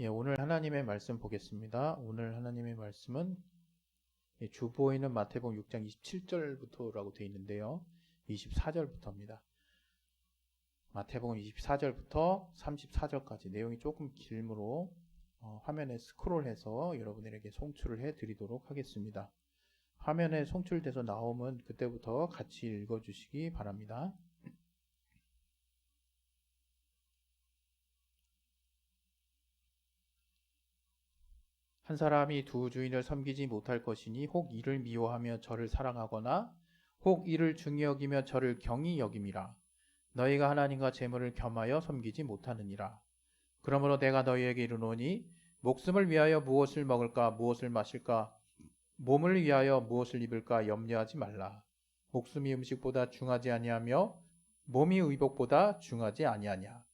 예, 오늘 하나님의 말씀 보겠습니다. 오늘 하나님의 말씀은 예, 주보이는 마태복음 6장 27절부터라고 되어 있는데요. 24절부터입니다. 마태복음 24절부터 34절까지 내용이 조금 길므로 어, 화면에 스크롤해서 여러분들에게 송출을 해 드리도록 하겠습니다. 화면에 송출돼서 나오면 그때부터 같이 읽어 주시기 바랍니다. 한 사람이 두 주인을 섬기지 못할 것이니 혹 이를 미워하며 저를 사랑하거나 혹 이를 중히 여기며 저를 경히 여김이라. 너희가 하나님과 재물을 겸하여 섬기지 못하느니라. 그러므로 내가 너희에게 이르노니 목숨을 위하여 무엇을 먹을까 무엇을 마실까 몸을 위하여 무엇을 입을까 염려하지 말라. 목숨이 음식보다 중하지 아니하며 몸이 의복보다 중하지 아니하냐.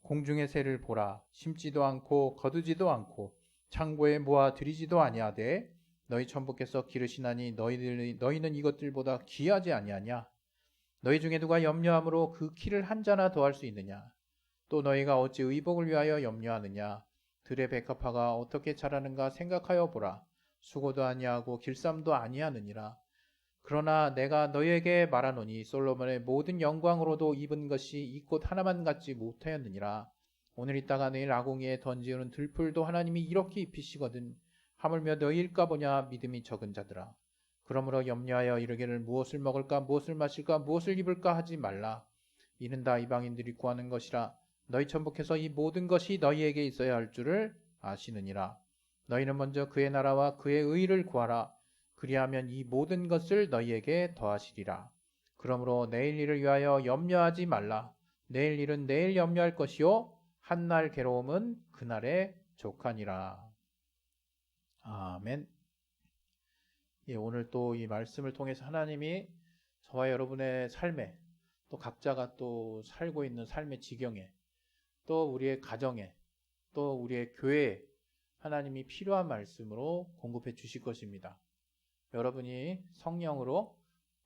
공중의 새를 보라 심지도 않고 거두지도 않고 창고에 모아 들이지도 아니하되 너희 천부께서 기르시나니 너희들 너희는 이것들보다 귀하지 아니하냐? 너희 중에 누가 염려함으로 그 키를 한 자나 더할 수 있느냐? 또 너희가 어찌 의복을 위하여 염려하느냐? 들의 백합화가 어떻게 자라는가 생각하여 보라. 수고도 아니하고 길쌈도 아니하느니라. 그러나 내가 너희에게 말하노니 솔로몬의 모든 영광으로도 입은 것이 이 꽃 하나만 갖지 못하였느니라 오늘 있다가 내일 아궁이에 던지는 들풀도 하나님이 이렇게 입히시거든. 하물며 너희일까 보냐 믿음이 적은 자들아. 그러므로 염려하여 이르기를 무엇을 먹을까 무엇을 마실까 무엇을 입을까 하지 말라. 이는 다 이방인들이 구하는 것이라. 너희 천복해서 이 모든 것이 너희에게 있어야 할 줄을 아시느니라. 너희는 먼저 그의 나라와 그의 의를 구하라. 그리하면 이 모든 것을 너희에게 더하시리라. 그러므로 내일 일을 위하여 염려하지 말라. 내일 일은 내일 염려할 것이요 한날 괴로움은 그날의 족하니라. 아멘. 예, 오늘 또 이 말씀을 통해서 하나님이 저와 여러분의 삶에 또 각자가 또 살고 있는 삶의 지경에 또 우리의 가정에 또 우리의 교회에 하나님이 필요한 말씀으로 공급해 주실 것입니다. 여러분이 성령으로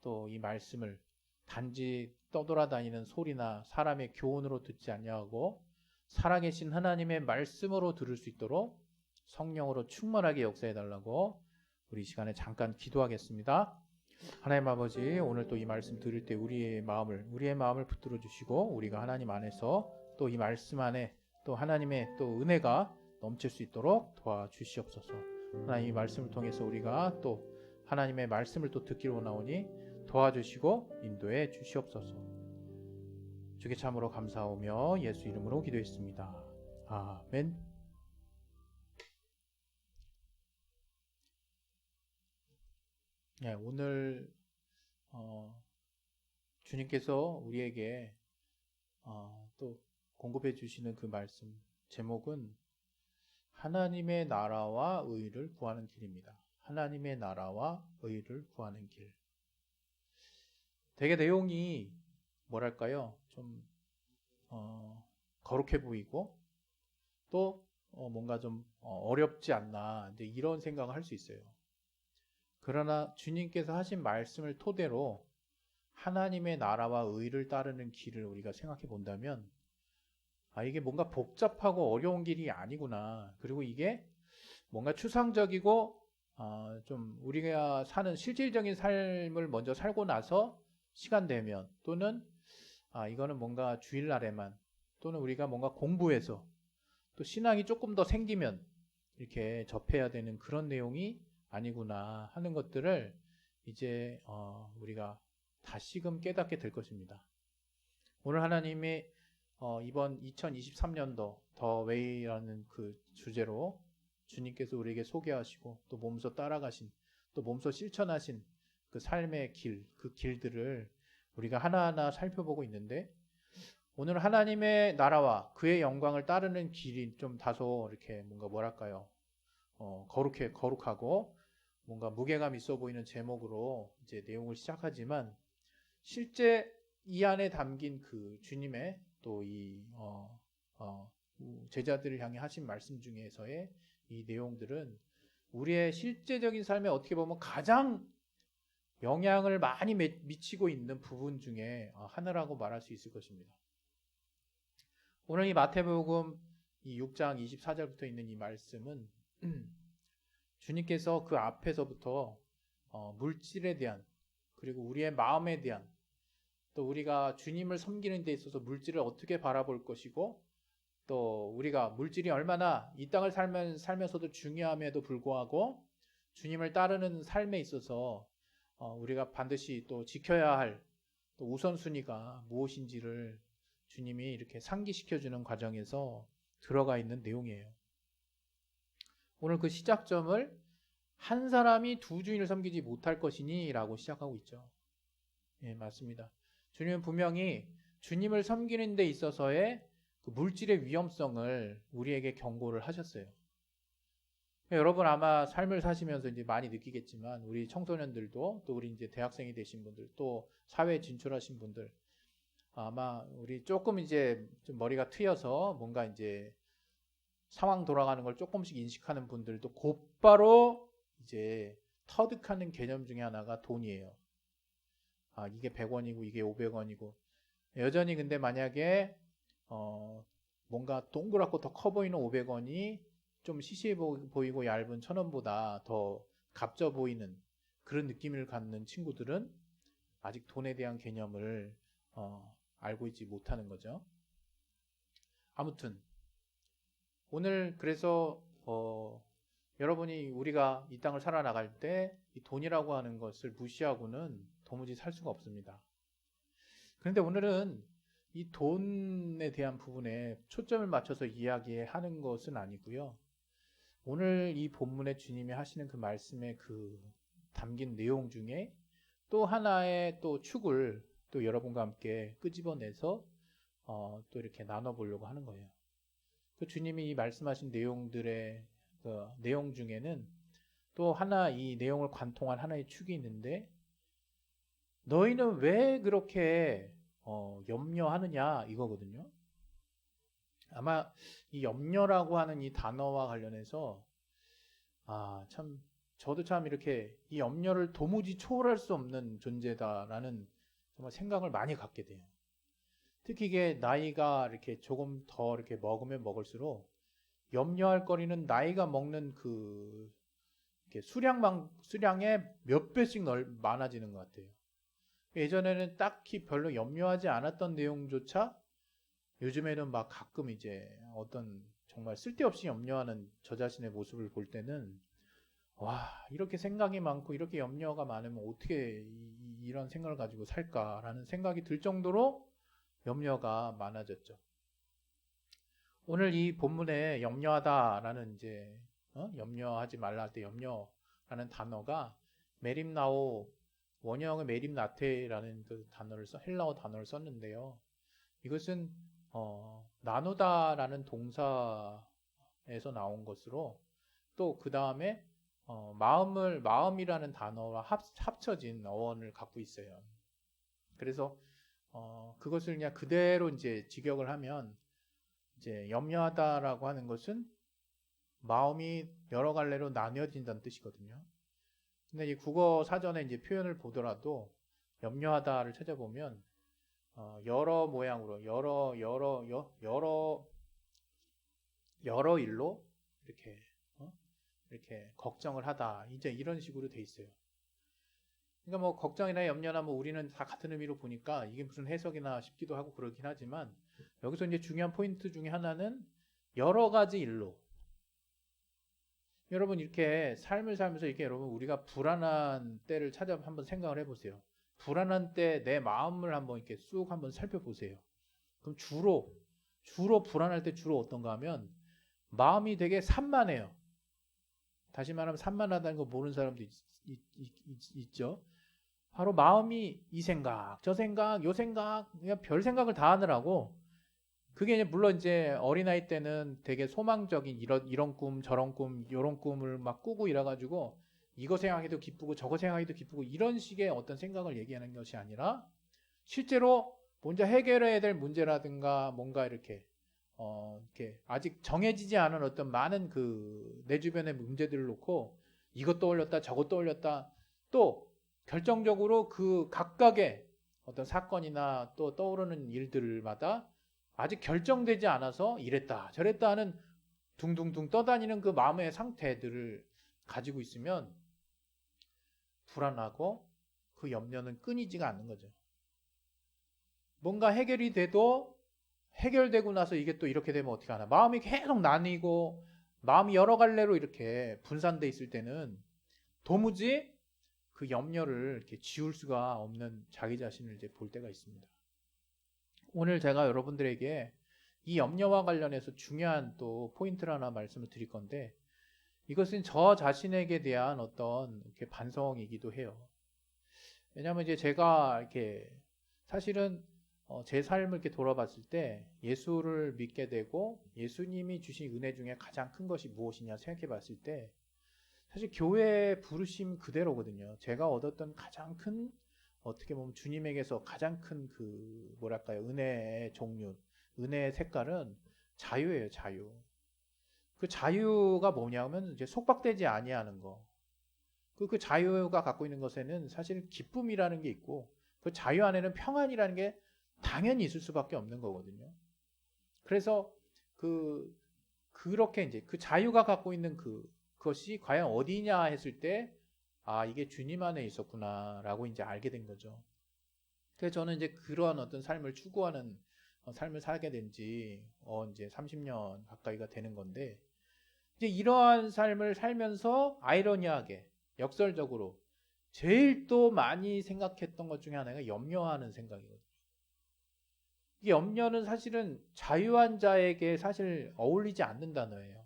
또 이 말씀을 단지 떠돌아다니는 소리나 사람의 교훈으로 듣지 아니하고 살아계신 하나님의 말씀으로 들을 수 있도록 성령으로 충만하게 역사해 달라고 우리 시간에 잠깐 기도하겠습니다. 하나님 아버지 오늘 또 이 말씀 들을 때 우리의 마음을 우리의 마음을 붙들어 주시고 우리가 하나님 안에서 또 이 말씀 안에 또 하나님의 또 은혜가 넘칠 수 있도록 도와주시옵소서. 하나님 이 말씀을 통해서 우리가 또 하나님의 말씀을 또 듣기로 나오니 도와주시고 인도해 주시옵소서. 주께 참으로 감사하며 예수 이름으로 기도했습니다. 아멘. 네, 오늘 어, 주님께서 우리에게 어, 또 공급해 주시는 그 말씀 제목은 하나님의 나라와 의를 구하는 길입니다. 하나님의 나라와 의를 구하는 길. 되게 내용이 뭐랄까요? 좀 어, 거룩해 보이고 또 어, 뭔가 좀 어, 렵지 않나 이런 생각을 할 수 있어요. 그러나 주님께서 하신 말씀을 토대로 하나님의 나라와 의를 따르는 길을 우리가 생각해 본다면 아 이게 뭔가 복잡하고 어려운 길이 아니구나. 그리고 이게 뭔가 추상적이고 어, 좀 우리가 사는 실질적인 삶을 먼저 살고 나서 시간 되면 또는 아, 이거는 뭔가 주일날에만 또는 우리가 뭔가 공부해서 또 신앙이 조금 더 생기면 이렇게 접해야 되는 그런 내용이 아니구나 하는 것들을 이제 어, 우리가 다시금 깨닫게 될 것입니다. 오늘 하나님이 어, 이번 2023년도 더 웨이라는 그 주제로 주님께서 우리에게 소개하시고 또 몸소 따라가신 또 몸소 실천하신 그 삶의 길, 그 길들을 우리가 하나하나 살펴보고 있는데 오늘 하나님의 나라와 그의 영광을 따르는 길이 좀 다소 이렇게 뭔가 뭐랄까요? 어, 거룩해 거룩하고 뭔가 무게감 있어 보이는 제목으로 이제 내용을 시작하지만 실제 이 안에 담긴 그 주님의 또이 어, 어, 제자들을 향해 하신 말씀 중에서의 이 내용들은 우리의 실제적인 삶에 어떻게 보면 가장 영향을 많이 미치고 있는 부분 중에 어, 하나라고 말할 수 있을 것입니다. 오늘 이 마태복음 이 6장 24절부터 있는 이 말씀은 주님께서 그 앞에서부터 어, 물질에 대한 그리고 우리의 마음에 대한 또 우리가 주님을 섬기는 데 있어서 물질을 어떻게 바라볼 것이고 또 우리가 물질이 얼마나 이 땅을 살면, 살면서도 중요함에도 불구하고 주님을 따르는 삶에 있어서 어, 우리가 반드시 또 지켜야 할 또 우선순위가 무엇인지를 주님이 이렇게 상기시켜주는 과정에서 들어가 있는 내용이에요. 오늘 그 시작점을 한 사람이 두 주인을 섬기지 못할 것이니 라고 시작하고 있죠. 예, 맞습니다. 주님은 분명히 주님을 섬기는 데 있어서의 그 물질의 위험성을 우리에게 경고를 하셨어요. 여러분 아마 삶을 사시면서 이제 많이 느끼겠지만 우리 청소년들도 또 우리 이제 대학생이 되신 분들 또 사회에 진출하신 분들 아마 우리 조금 이제 좀 머리가 트여서 뭔가 이제 상황 돌아가는 걸 조금씩 인식하는 분들도 곧바로 이제 터득하는 개념 중에 하나가 돈이에요. 아, 이게 100원이고 이게 500원이고 여전히 근데 만약에 어 뭔가 동그랗고 더 커 보이는 500원이 좀 시시해 보이고 얇은 천 원보다 더 값져 보이는 그런 느낌을 갖는 친구들은 아직 돈에 대한 개념을 어, 알고 있지 못하는 거죠. 아무튼 오늘 그래서 어, 여러분이 우리가 이 땅을 살아나갈 때 이 돈이라고 하는 것을 무시하고는 도무지 살 수가 없습니다. 그런데 오늘은 이 돈에 대한 부분에 초점을 맞춰서 이야기하는 것은 아니고요. 오늘 이 본문에 주님이 하시는 그 말씀의 그 담긴 내용 중에 또 하나의 또 축을 또 여러분과 함께 끄집어내서 어, 또 이렇게 나눠보려고 하는 거예요. 그 주님이 이 말씀하신 내용들의 그 내용 중에는 또 하나 이 내용을 관통한 하나의 축이 있는데 너희는 왜 그렇게 어, 염려하느냐 이거거든요. 아마 이 염려라고 하는 이 단어와 관련해서 아 참 저도 참 이렇게 이 염려를 도무지 초월할 수 없는 존재다라는 정말 생각을 많이 갖게 돼요. 특히 이게 나이가 이렇게 조금 더 이렇게 먹으면 먹을수록 염려할 거리는 나이가 먹는 그 수량만 수량의 몇 배씩 넓, 많아지는 것 같아요. 예전에는 딱히 별로 염려하지 않았던 내용조차 요즘에는 막 가끔 이제 어떤 정말 쓸데없이 염려하는 저 자신의 모습을 볼 때는 와 이렇게 생각이 많고 이렇게 염려가 많으면 어떻게 이, 런 생각을 가지고 살까라는 생각이 들 정도로 염려가 많아졌죠. 오늘 이 본문에 염려하다라는 이제 어? 염려하지 말라 할 때 염려라는 단어가 메림나오 원형의 메림나테라는 그 단어를 써 헬라어 단어를 썼는데요. 이것은 어, 나누다라는 동사에서 나온 것으로 또 그 다음에 어, 마음을 마음이라는 단어와 합, 합쳐진 어원을 갖고 있어요. 그래서 어, 그것을 그냥 그대로 이제 직역을 하면 이제 염려하다라고 하는 것은 마음이 여러 갈래로 나뉘어진다는 뜻이거든요. 근데 이 국어 사전에 이제 표현을 보더라도 염려하다를 찾아보면 어, 여러 모양으로 여러 여러 여, 여러 여러 일로 이렇게 어? 이렇게 걱정을 하다 이제 이런 식으로 돼 있어요. 그러니까 뭐 걱정이나 염려나 뭐 우리는 다 같은 의미로 보니까 이게 무슨 해석이나 싶기도 하고 그러긴 하지만 여기서 이제 중요한 포인트 중에 하나는 여러 가지 일로 여러분 이렇게 삶을 살면서 이렇게 여러분 우리가 불안한 때를 찾아 한번 생각을 해보세요. 불안한 때 내 마음을 한번 이렇게 쑥 한번 살펴보세요. 그럼 주로 주로 불안할 때 주로 어떤가 하면 마음이 되게 산만해요. 다시 말하면 산만하다는 거 모르는 사람도 있, 있, 있, 죠 바로 마음이 이 생각, 저 생각, 요 생각, 그냥 별 생각을 다 하느라고 그게 물론 이제 어린아이 때는 되게 소망적인 이런 이런 꿈 저런 꿈 이런 꿈을 막 꾸고 이래 가지고 이거 생각해도 기쁘고 저거 생각해도 기쁘고 이런 식의 어떤 생각을 얘기하는 것이 아니라 실제로 먼저 해결해야 될 문제라든가 뭔가 이렇게 어 이렇게 아직 정해지지 않은 어떤 많은 그 내 주변의 문제들을 놓고 이것 떠올렸다 저것 떠올렸다 또 결정적으로 그 각각의 어떤 사건이나 또 떠오르는 일들마다 아직 결정되지 않아서 이랬다 저랬다 하는 둥둥둥 떠다니는 그 마음의 상태들을 가지고 있으면 불안하고 그 염려는 끊이지가 않는 거죠. 뭔가 해결이 돼도 해결되고 나서 이게 또 이렇게 되면 어떻게 하나. 마음이 계속 나뉘고 마음이 여러 갈래로 이렇게 분산돼 있을 때는 도무지 그 염려를 이렇게 지울 수가 없는 자기 자신을 이제 볼 때가 있습니다. 오늘 제가 여러분들에게 이 염려와 관련해서 중요한 또 포인트를 하나 말씀을 드릴 건데 이것은 저 자신에게 대한 어떤 반성이기도 해요. 왜냐하면 이제 제가 이렇게 사실은 어, 제 삶을 이렇게 돌아봤을 때 예수를 믿게 되고 예수님이 주신 은혜 중에 가장 큰 것이 무엇이냐 생각해 봤을 때 사실 교회 부르심 그대로거든요. 제가 얻었던 가장 큰 어떻게 보면 주님에게서 가장 큰 그 뭐랄까요 은혜의 종류, 은혜의 색깔은 자유예요, 자유. 그 자유가 뭐냐면 이제 속박되지 아니하는 거. 그, 그 자유가 갖고 있는 것에는 사실 기쁨이라는 게 있고 그 자유 안에는 평안이라는 게 당연히 있을 수밖에 없는 거거든요. 그래서 그 그렇게 이제 그 자유가 갖고 있는 그 그것이 과연 어디냐 했을 때 아, 이게 주님 안에 있었구나라고 이제 알게 된 거죠. 그래서 저는 이제 그러한 어떤 삶을 추구하는 어, 삶을 살게 된 지 어, 이제 30년 가까이가 되는 건데 이제 이러한 삶을 살면서 아이러니하게 역설적으로 제일 또 많이 생각했던 것 중에 하나가 염려하는 생각이거든요. 이 염려는 사실은 자유한 자에게 사실 어울리지 않는 단어예요.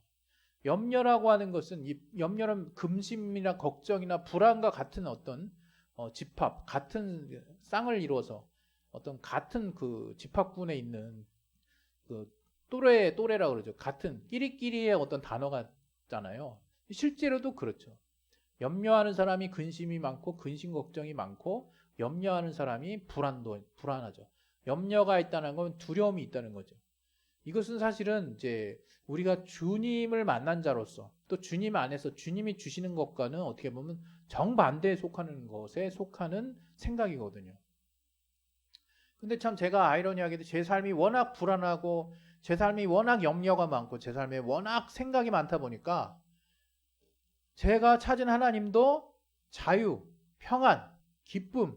염려라고 하는 것은 이 염려는 금심이나 걱정이나 불안과 같은 어떤 어, 집합, 같은 쌍을 이루어서 어떤 같은 그 집합군에 있는 그 또래 또래라 그러죠. 같은 끼리끼리의 어떤 단어가 있잖아요. 실제로도 그렇죠. 염려하는 사람이 근심이 많고 근심 걱정이 많고 염려하는 사람이 불안도 불안하죠. 염려가 있다는 건 두려움이 있다는 거죠. 이것은 사실은 이제 우리가 주님을 만난 자로서 또 주님 안에서 주님이 주시는 것과는 어떻게 보면 정반대에 속하는 것에 속하는 생각이거든요. 근데 참 제가 아이러니하게도 제 삶이 워낙 불안하고 제 삶이 워낙 염려가 많고 제 삶에 워낙 생각이 많다 보니까 제가 찾은 하나님도 자유, 평안, 기쁨,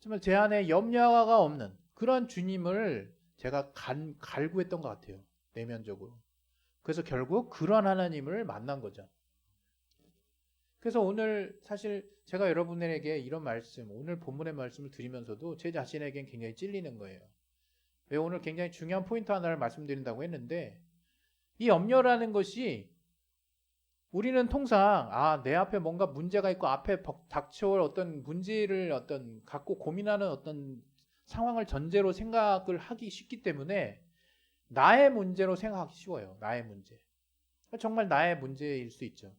정말 제 안에 염려가 없는 그런 주님을 제가 간, 갈구했던 것 같아요. 내면적으로. 그래서 결국 그런 하나님을 만난 거죠. 그래서 오늘 사실 제가 여러분에게 이런 말씀, 오늘 본문의 말씀을 드리면서도 제 자신에겐 굉장히 찔리는 거예요. 왜 오늘 굉장히 중요한 포인트 하나를 말씀드린다고 했는데 이 염려라는 것이 우리는 통상 아 내 앞에 뭔가 문제가 있고 앞에 닥쳐올 어떤 문제를 어떤 갖고 고민하는 어떤 상황을 전제로 생각을 하기 쉽기 때문에 나의 문제로 생각하기 쉬워요. 나의 문제. 정말 나의 문제일 수 있죠.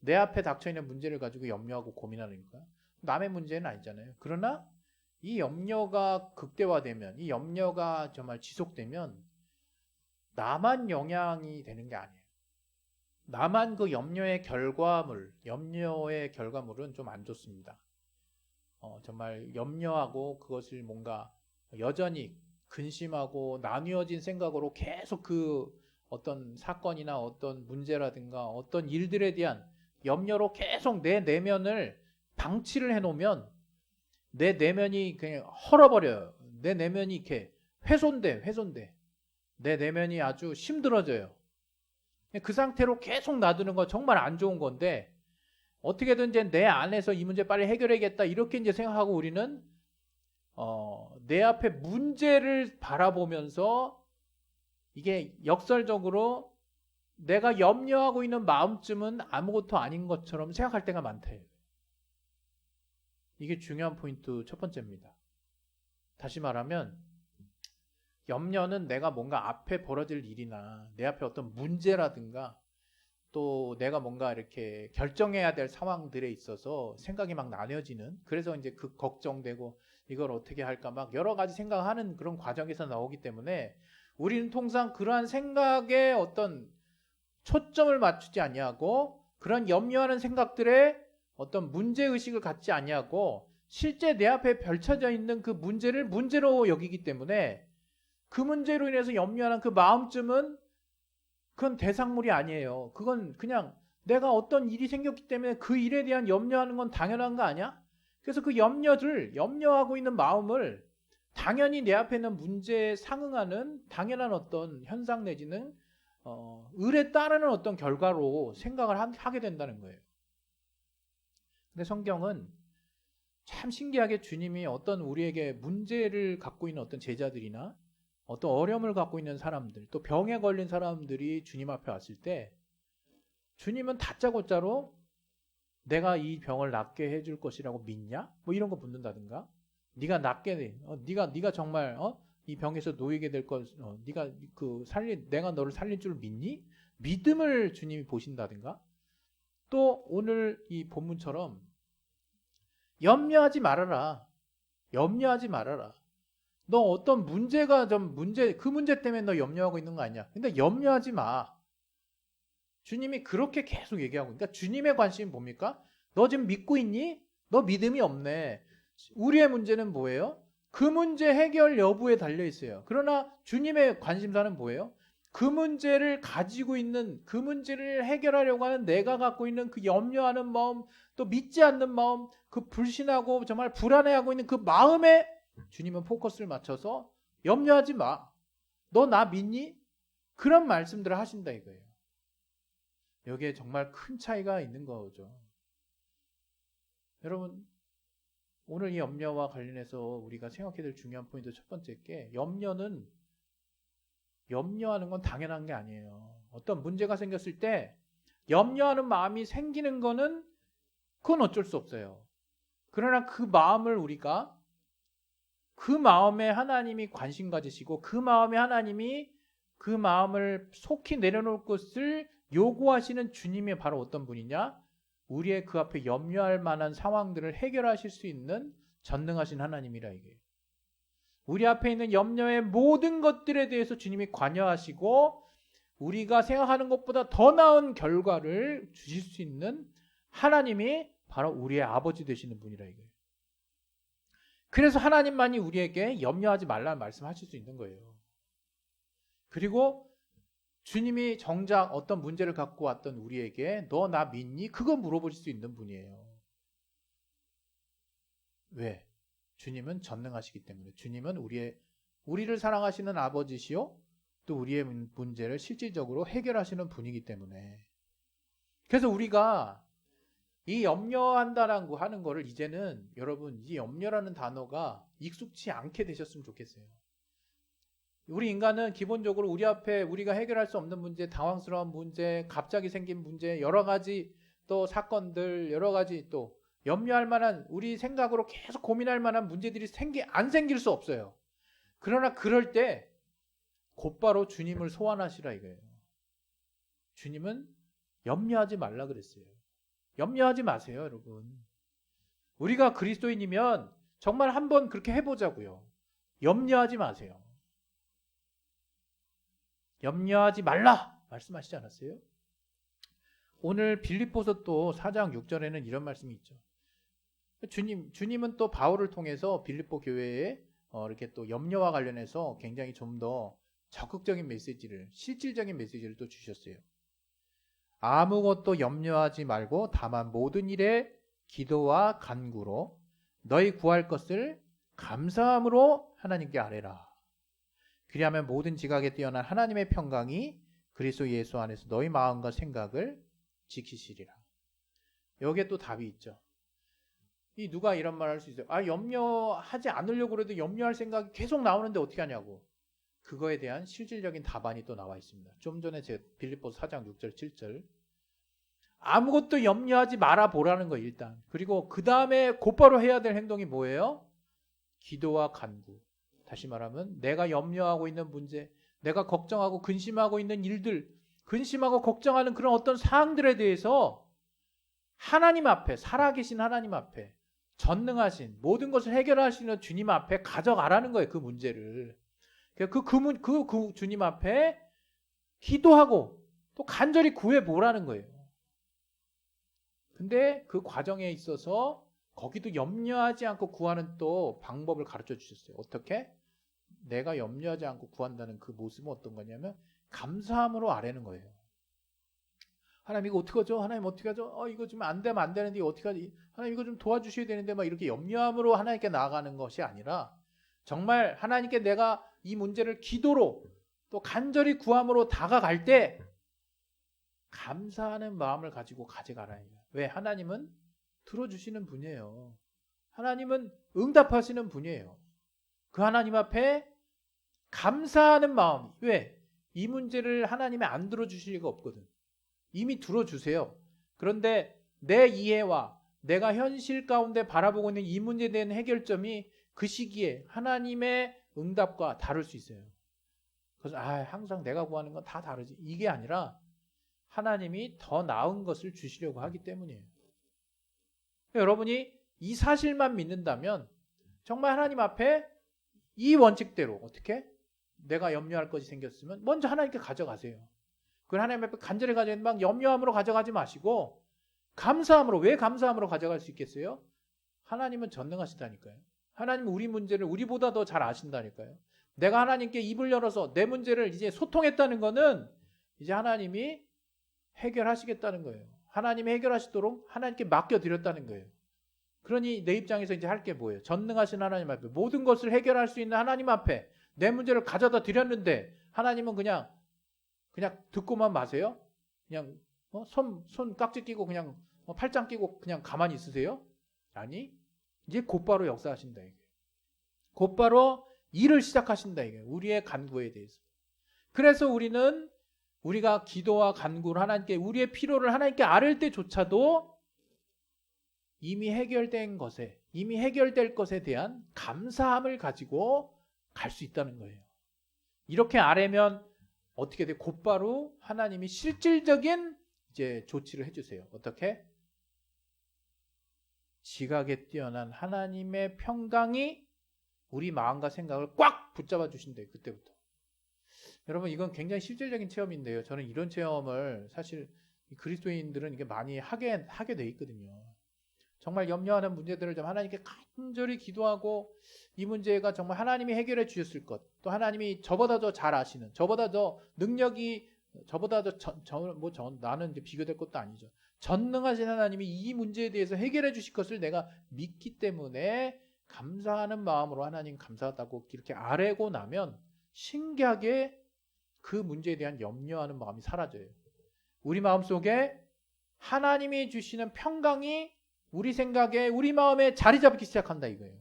내 앞에 닥쳐 있는 문제를 가지고 염려하고 고민하니까 남의 문제는 아니잖아요. 그러나 이 염려가 극대화되면 이 염려가 정말 지속되면 나만 영향이 되는 게 아니에요. 나만 그 염려의 결과물, 염려의 결과물은 좀 안 좋습니다. 어, 정말 염려하고 그것을 뭔가 여전히 근심하고 나뉘어진 생각으로 계속 그 어떤 사건이나 어떤 문제라든가 어떤 일들에 대한 염려로 계속 내 내면을 방치를 해놓으면 내 내면이 그냥 헐어버려요. 내 내면이 이렇게 훼손돼, 훼손돼. 내 내면이 아주 힘들어져요. 그 상태로 계속 놔두는 건 정말 안 좋은 건데 어떻게든 이제 내 안에서 이 문제 빨리 해결해야겠다 이렇게 이제 생각하고 우리는 어, 내 앞에 문제를 바라보면서 이게 역설적으로 내가 염려하고 있는 마음쯤은 아무것도 아닌 것처럼 생각할 때가 많대요. 이게 중요한 포인트 첫 번째입니다. 다시 말하면 염려는 내가 뭔가 앞에 벌어질 일이나 내 앞에 어떤 문제라든가 또 내가 뭔가 이렇게 결정해야 될 상황들에 있어서 생각이 막 나뉘어지는 그래서 이제 그 걱정되고 이걸 어떻게 할까 막 여러 가지 생각하는 그런 과정에서 나오기 때문에 우리는 통상 그러한 생각에 어떤 초점을 맞추지 아니하고 그런 염려하는 생각들에 어떤 문제 의식을 갖지 아니하고 실제 내 앞에 펼쳐져 있는 그 문제를 문제로 여기기 때문에 그 문제로 인해서 염려하는 그 마음쯤은 그건 대상물이 아니에요. 그건 그냥 내가 어떤 일이 생겼기 때문에 그 일에 대한 염려하는 건 당연한 거 아니야? 그래서 그 염려들, 염려하고 있는 마음을 당연히 내 앞에 있는 문제에 상응하는 당연한 어떤 현상 내지는 어, 을에 따르는 어떤 결과로 생각을 하- 하게 된다는 거예요. 근데 성경은 참 신기하게 주님이 어떤 우리에게 문제를 갖고 있는 어떤 제자들이나 어떤 어려움을 갖고 있는 사람들, 또 병에 걸린 사람들이 주님 앞에 왔을 때 주님은 다짜고짜로 내가 이 병을 낫게 해줄 것이라고 믿냐? 뭐 이런 거 묻는다든가. 네가 낫게 돼. 어, 네가 네가 정말 어? 이 병에서 놓이게 될 것, 어, 네가 그 살리, 내가 너를 살릴 줄 믿니? 믿음을 주님이 보신다든가. 또 오늘 이 본문처럼 염려하지 말아라. 염려하지 말아라. 너 어떤 문제가 좀 문제 그 문제 때문에 너 염려하고 있는 거 아니야? 근데 염려하지 마. 주님이 그렇게 계속 얘기하고 그러니까 주님의 관심이 뭡니까? 너 지금 믿고 있니? 너 믿음이 없네. 우리의 문제는 뭐예요? 그 문제 해결 여부에 달려 있어요. 그러나 주님의 관심사는 뭐예요? 그 문제를 가지고 있는 그 문제를 해결하려고 하는 내가 갖고 있는 그 염려하는 마음, 또 믿지 않는 마음, 그 불신하고 정말 불안해하고 있는 그 마음에 주님은 포커스를 맞춰서 염려하지 마. 너 나 믿니? 그런 말씀들을 하신다 이거예요. 여기에 정말 큰 차이가 있는 거죠. 여러분, 오늘 이 염려와 관련해서 우리가 생각해야 될 중요한 포인트 첫 번째 게 염려는 염려하는 건 당연한 게 아니에요. 어떤 문제가 생겼을 때 염려하는 마음이 생기는 거는 그건 어쩔 수 없어요. 그러나 그 마음을 우리가 그 마음에 하나님이 관심 가지시고 그 마음에 하나님이 그 마음을 속히 내려놓을 것을 요구하시는 주님이 바로 어떤 분이냐? 우리의 그 앞에 염려할 만한 상황들을 해결하실 수 있는 전능하신 하나님이라 이게. 우리 앞에 있는 염려의 모든 것들에 대해서 주님이 관여하시고 우리가 생각하는 것보다 더 나은 결과를 주실 수 있는 하나님이 바로 우리의 아버지 되시는 분이라 이거예요. 그래서 하나님만이 우리에게 염려하지 말라는 말씀하실 수 있는 거예요. 그리고 주님이 정작 어떤 문제를 갖고 왔던 우리에게 너 나 믿니? 그거 물어보실 수 있는 분이에요. 왜? 주님은 전능하시기 때문에 주님은 우리의 우리를 사랑하시는 아버지시요 또 우리의 문- 문제를 실질적으로 해결하시는 분이기 때문에 그래서 우리가 이 염려한다라고 하는 거를 이제는 여러분 이 염려라는 단어가 익숙치 않게 되셨으면 좋겠어요. 우리 인간은 기본적으로 우리 앞에 우리가 해결할 수 없는 문제, 당황스러운 문제, 갑자기 생긴 문제, 여러 가지 또 사건들, 여러 가지 또 염려할 만한 우리 생각으로 계속 고민할 만한 문제들이 생기 안 생길 수 없어요. 그러나 그럴 때 곧바로 주님을 소환하시라 이거예요. 주님은 염려하지 말라 그랬어요. 염려하지 마세요, 여러분. 우리가 그리스도인이면 정말 한번 그렇게 해보자고요. 염려하지 마세요. 염려하지 말라 말씀하시지 않았어요? 오늘 빌립보서 또 4장 6절에는 이런 말씀이 있죠. 주님, 주님은 또 바울을 통해서 빌립보 교회에 어, 이렇게 또 염려와 관련해서 굉장히 좀 더 적극적인 메시지를, 실질적인 메시지를 또 주셨어요. 아무것도 염려하지 말고 다만 모든 일에 기도와 간구로 너희 구할 것을 감사함으로 하나님께 아뢰라. 그리하면 모든 지각에 뛰어난 하나님의 평강이 그리스도 예수 안에서 너희 마음과 생각을 지키시리라. 여기에 또 답이 있죠. 이 누가 이런 말 할 수 있어요? 아 염려하지 않으려고 그래도 염려할 생각이 계속 나오는데 어떻게 하냐고. 그거에 대한 실질적인 답안이 또 나와 있습니다. 좀 전에 제 빌립보서 4장 6절 7절 아무것도 염려하지 말아 보라는 거 일단. 그리고 그 다음에 곧바로 해야 될 행동이 뭐예요? 기도와 간구. 다시 말하면 내가 염려하고 있는 문제, 내가 걱정하고 근심하고 있는 일들, 근심하고 걱정하는 그런 어떤 사항들에 대해서 하나님 앞에 살아계신 하나님 앞에 전능하신 모든 것을 해결하시는 주님 앞에 가져가라는 거예요. 그 문제를. 그, 그, 그, 문- 그, 그 주님 앞에 기도하고 또 간절히 구해 보라는 거예요. 근데 그 과정에 있어서 거기도 염려하지 않고 구하는 또 방법을 가르쳐 주셨어요. 어떻게? 내가 염려하지 않고 구한다는 그 모습은 어떤 거냐면 감사함으로 아뢰는 거예요. 하나님 이거 어떻게 하죠? 하나님 어떻게 하죠? 어 이거 좀 안 되면 안 되는데 어떻게 하지? 하나님 이거 좀 도와주셔야 되는데 막 이렇게 염려함으로 하나님께 나아가는 것이 아니라 정말 하나님께 내가 이 문제를 기도로 또 간절히 구함으로 다가갈 때 감사하는 마음을 가지고 가져가라. 왜? 하나님은 들어주시는 분이에요. 하나님은 응답하시는 분이에요. 그 하나님 앞에 감사하는 마음. 왜? 이 문제를 하나님이 안 들어주실 리가 없거든. 이미 들어주세요. 그런데 내 이해와 내가 현실 가운데 바라보고 있는 이 문제에 대한 해결점이 그 시기에 하나님의 응답과 다를 수 있어요. 그래서 아, 항상 내가 구하는 건 다 다르지. 이게 아니라 하나님이 더 나은 것을 주시려고 하기 때문이에요. 여러분이 이 사실만 믿는다면 정말 하나님 앞에 이 원칙대로 어떻게 내가 염려할 것이 생겼으면 먼저 하나님께 가져가세요. 그걸 하나님 앞에 간절히 가져야 막 염려함으로 가져가지 마시고 감사함으로 왜 감사함으로 가져갈 수 있겠어요? 하나님은 전능하시다니까요. 하나님은 우리 문제를 우리보다 더 잘 아신다니까요. 내가 하나님께 입을 열어서 내 문제를 이제 소통했다는 거는 이제 하나님이 해결하시겠다는 거예요. 하나님이 해결하시도록 하나님께 맡겨드렸다는 거예요. 그러니 내 입장에서 이제 할 게 뭐예요? 전능하신 하나님 앞에 모든 것을 해결할 수 있는 하나님 앞에 내 문제를 가져다 드렸는데 하나님은 그냥 그냥 듣고만 마세요? 그냥 어? 손, 손 깍지 끼고 그냥 어, 팔짱 끼고 그냥 가만히 있으세요? 아니 이제 곧바로 역사하신다 이게. 곧바로 일을 시작하신다 이게. 우리의 간구에 대해서. 그래서 우리는 우리가 기도와 간구를 하나님께 우리의 필요를 하나님께 아뢰을 때조차도 이미 해결된 것에 이미 해결될 것에 대한 감사함을 가지고 갈 수 있다는 거예요. 이렇게 아뢰면 어떻게 돼? 곧바로 하나님이 실질적인 이제 조치를 해주세요. 어떻게? 지각에 뛰어난 하나님의 평강이 우리 마음과 생각을 꽉 붙잡아 주신대요. 그때부터. 여러분 이건 굉장히 실질적인 체험인데요. 저는 이런 체험을 사실 그리스도인들은 이게 많이 하게 하게 돼 있거든요. 정말 염려하는 문제들을 좀 하나님께 간절히 기도하고 이 문제가 정말 하나님이 해결해 주셨을 것, 또 하나님이 저보다 더 잘 아시는, 저보다 더 능력이 저보다 더저뭐 나는 이제 비교될 것도 아니죠. 전능하신 하나님이 이 문제에 대해서 해결해 주실 것을 내가 믿기 때문에 감사하는 마음으로 하나님 감사하다고 이렇게 아뢰고 나면 신기하게 그 문제에 대한 염려하는 마음이 사라져요. 우리 마음 속에 하나님이 주시는 평강이 우리 생각에 우리 마음에 자리 잡기 시작한다 이거예요.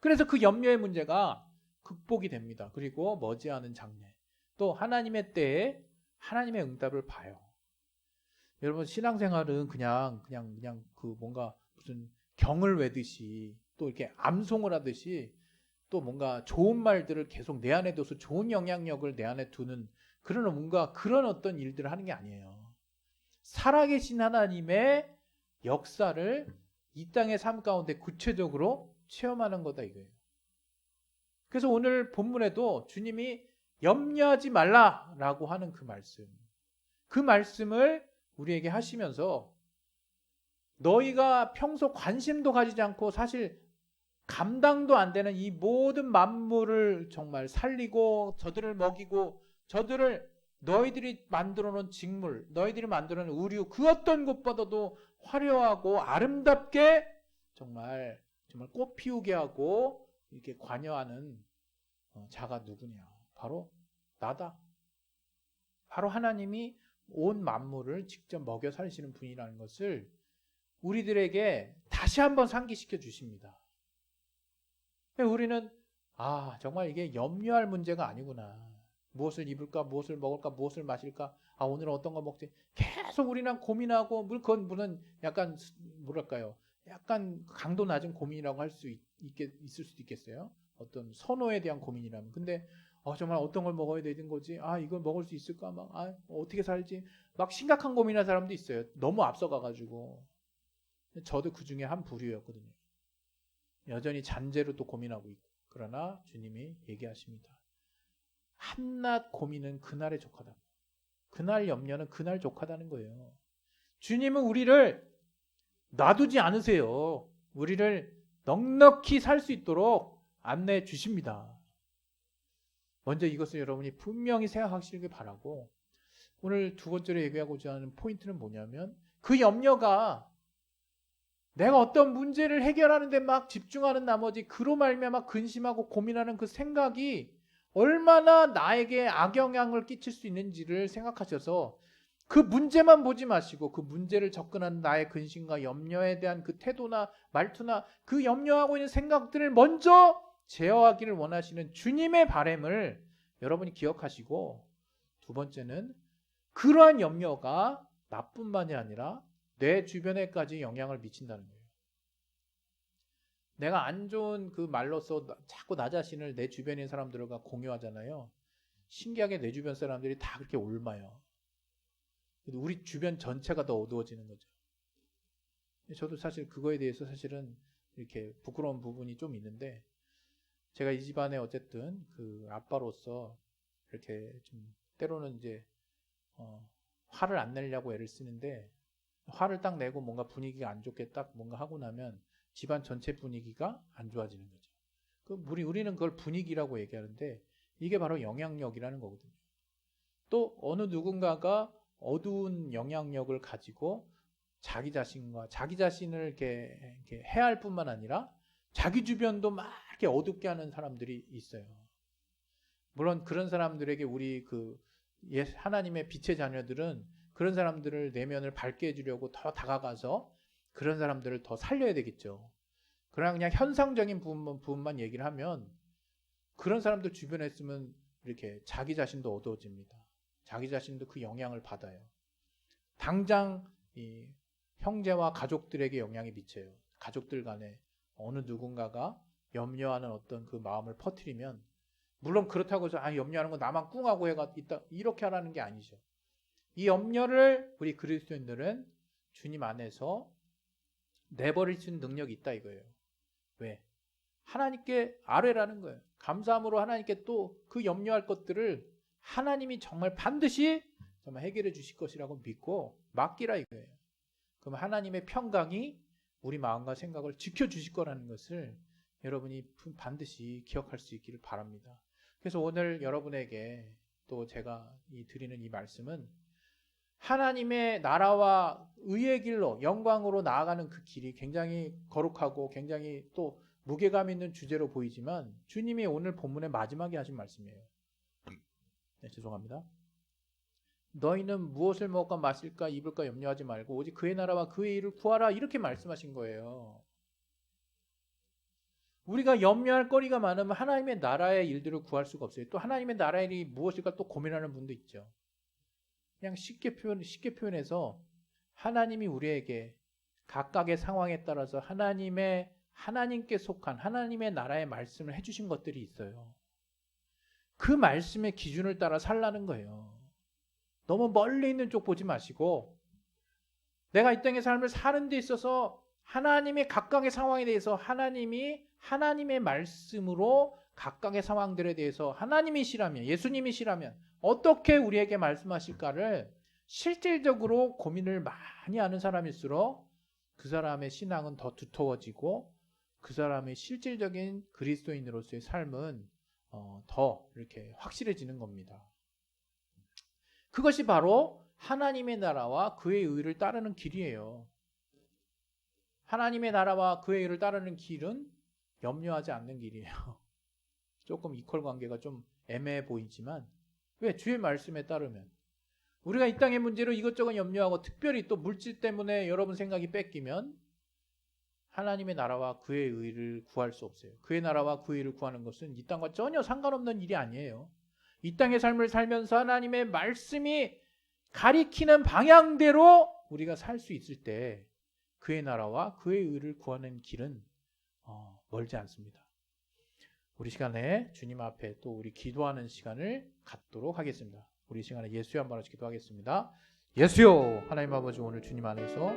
그래서 그 염려의 문제가 극복이 됩니다. 그리고 머지않은 장래. 또 하나님의 때에 하나님의 응답을 봐요. 여러분 신앙생활은 그냥 그냥 그냥 그 뭔가 무슨 경을 외듯이 또 이렇게 암송을 하듯이 또 뭔가 좋은 말들을 계속 내 안에 둬서 좋은 영향력을 내 안에 두는 그런 뭔가 그런 어떤 일들을 하는 게 아니에요. 살아계신 하나님의 역사를 이 땅의 삶 가운데 구체적으로 체험하는 거다 이거예요. 그래서 오늘 본문에도 주님이 염려하지 말라라고 하는 그 말씀. 그 말씀을 우리에게 하시면서 너희가 평소 관심도 가지지 않고 사실 감당도 안 되는 이 모든 만물을 정말 살리고 저들을 먹이고 저들을 너희들이 만들어 놓은 직물, 너희들이 만들어 놓은 의류 그 어떤 것보다도 화려하고 아름답게 정말 정말 꽃 피우게 하고 이렇게 관여하는 어, 자가 누구냐? 바로 나다. 바로 하나님이 온 만물을 직접 먹여 살리시는 분이라는 것을 우리들에게 다시 한번 상기시켜 주십니다. 우리는 아 정말 이게 염려할 문제가 아니구나. 무엇을 입을까, 무엇을 먹을까, 무엇을 마실까. 아 오늘 어떤 거 먹지? 계속 우리는 고민하고 물 그건 물론 약간 뭐랄까요? 약간 강도 낮은 고민이라고 할 수 있겠 있을 수도 있겠어요. 어떤 선호에 대한 고민이라면. 근데 어, 정말 어떤 걸 먹어야 되는 거지? 아 이걸 먹을 수 있을까? 막 아, 어떻게 살지? 막 심각한 고민하는 사람도 있어요. 너무 앞서가가지고. 저도 그 중에 한 부류였거든요. 여전히 잔재로 또 고민하고 있고. 그러나 주님이 얘기하십니다. 한낱 고민은 그날에 족하다. 그날 염려는 그날 족하다는 거예요. 주님은 우리를 놔두지 않으세요. 우리를 넉넉히 살 수 있도록 안내해 주십니다. 먼저 이것을 여러분이 분명히 생각하시길 바라고 오늘 두 번째로 얘기하고자 하는 포인트는 뭐냐면 그 염려가 내가 어떤 문제를 해결하는데 막 집중하는 나머지 그로 말미암아 근심하고 고민하는 그 생각이 얼마나 나에게 악영향을 끼칠 수 있는지를 생각하셔서 그 문제만 보지 마시고 그 문제를 접근하는 나의 근심과 염려에 대한 그 태도나 말투나 그 염려하고 있는 생각들을 먼저 제어하기를 원하시는 주님의 바램을 여러분이 기억하시고 두 번째는 그러한 염려가 나뿐만이 아니라 내 주변에까지 영향을 미친다는 거예요. 내가 안 좋은 그 말로서 나- 자꾸 나 자신을 내 있는 사람들과 공유하잖아요. 신기하게 내 주변 사람들이 다 그렇게 옮아요. 우리 주변 전체가 더 어두워지는 거죠. 저도 사실 그거에 대해서 사실은 이렇게 부끄러운 부분이 좀 있는데 제가 이 집안에 어쨌든 그 아빠로서 이렇게 좀 때로는 이제 어, 화를 안 내려고 애를 쓰는데 화를 딱 내고 뭔가 분위기가 안 좋게 딱 뭔가 하고 나면 집안 전체 분위기가 안 좋아지는 거죠. 그 우리 우리는 그걸 분위기라고 얘기하는데 이게 바로 영향력이라는 거거든요. 또 어느 누군가가 어두운 영향력을 가지고 자기 자신과 자기 자신을 이렇게, 이렇게 해할 뿐만 아니라 자기 주변도 막 이렇게 어둡게 하는 사람들이 있어요. 물론 그런 사람들에게 우리 그 예- 하나님의 빛의 자녀들은 그런 사람들을 내면을 밝게 해주려고 더 다가가서 그런 사람들을 더 살려야 되겠죠. 그러나 그냥 현상적인 부분만, 부분만 얘기를 하면 그런 사람들 주변에 있으면 이렇게 자기 자신도 어두워집니다. 자기 자신도 그 영향을 받아요. 당장 이 형제와 가족들에게 영향이 미쳐요. 가족들 간에 어느 누군가가 염려하는 어떤 그 마음을 퍼뜨리면 물론 그렇다고 해서 아 염려하는 건 나만 꿍하고 해가 있다 이렇게 하라는 게 아니죠. 이 염려를 우리 그리스도인들은 주님 안에서 내버릴 수 있는 능력이 있다 이거예요. 왜? 하나님께 아뢰라는 거예요. 감사함으로 하나님께 또 그 염려할 것들을 하나님이 정말 반드시 정말 해결해 주실 것이라고 믿고 맡기라 이거예요. 그럼 하나님의 평강이 우리 마음과 생각을 지켜 주실 거라는 것을 여러분이 반드시 기억할 수 있기를 바랍니다. 그래서 오늘 여러분에게 또 제가 이 드리는 이 말씀은 하나님의 나라와 의의 길로 영광으로 나아가는 그 길이 굉장히 거룩하고 굉장히 또 무게감 있는 주제로 보이지만 주님이 오늘 본문의 마지막에 하신 말씀이에요. 네, 죄송합니다. 너희는 무엇을 먹을까 마실까 입을까 염려하지 말고 오직 그의 나라와 그의 일을 구하라 이렇게 말씀하신 거예요. 우리가 염려할 거리가 많으면 하나님의 나라의 일들을 구할 수가 없어요. 또 하나님의 나라의 일이 무엇일까 또 고민하는 분도 있죠. 그냥 쉽게 표현 쉽게 표현해서 하나님이 우리에게 각각의 상황에 따라서 하나님의 하나님께 속한 하나님의 나라의 말씀을 해주신 것들이 있어요. 그 말씀의 기준을 따라 살라는 거예요. 너무 멀리 있는 쪽 보지 마시고 내가 이 땅의 삶을 사는 데 있어서 하나님의 각각의 상황에 대해서 하나님이 하나님의 말씀으로 각각의 상황들에 대해서 하나님이시라면 예수님이시라면 어떻게 우리에게 말씀하실까를 실질적으로 고민을 많이 하는 사람일수록 그 사람의 신앙은 더 두터워지고 그 사람의 실질적인 그리스도인으로서의 삶은 어, 더 이렇게 확실해지는 겁니다. 그것이 바로 하나님의 나라와 그의 의를 따르는 길이에요. 하나님의 나라와 그의 의를 따르는 길은 염려하지 않는 길이에요. 조금 이퀄 관계가 좀 애매해 보이지만 왜 주의 말씀에 따르면 우리가 이 땅의 문제로 이것저것 염려하고 특별히 또 물질 때문에 여러분 생각이 뺏기면 하나님의 나라와 그의 의를 구할 수 없어요. 그의 나라와 그의 의를 구하는 것은 이 땅과 전혀 상관없는 일이 아니에요. 이 땅의 삶을 살면서 하나님의 말씀이 가리키는 방향대로 우리가 살 수 있을 때 그의 나라와 그의 의를 구하는 길은 어, 멀지 않습니다. 우리 시간에 주님 앞에 또 우리 기도하는 시간을 갖도록 하겠습니다. 우리 시간에 예수의 한 번씩 기도하겠습니다. 예수요 하나님 아버지 오늘 주님 안에서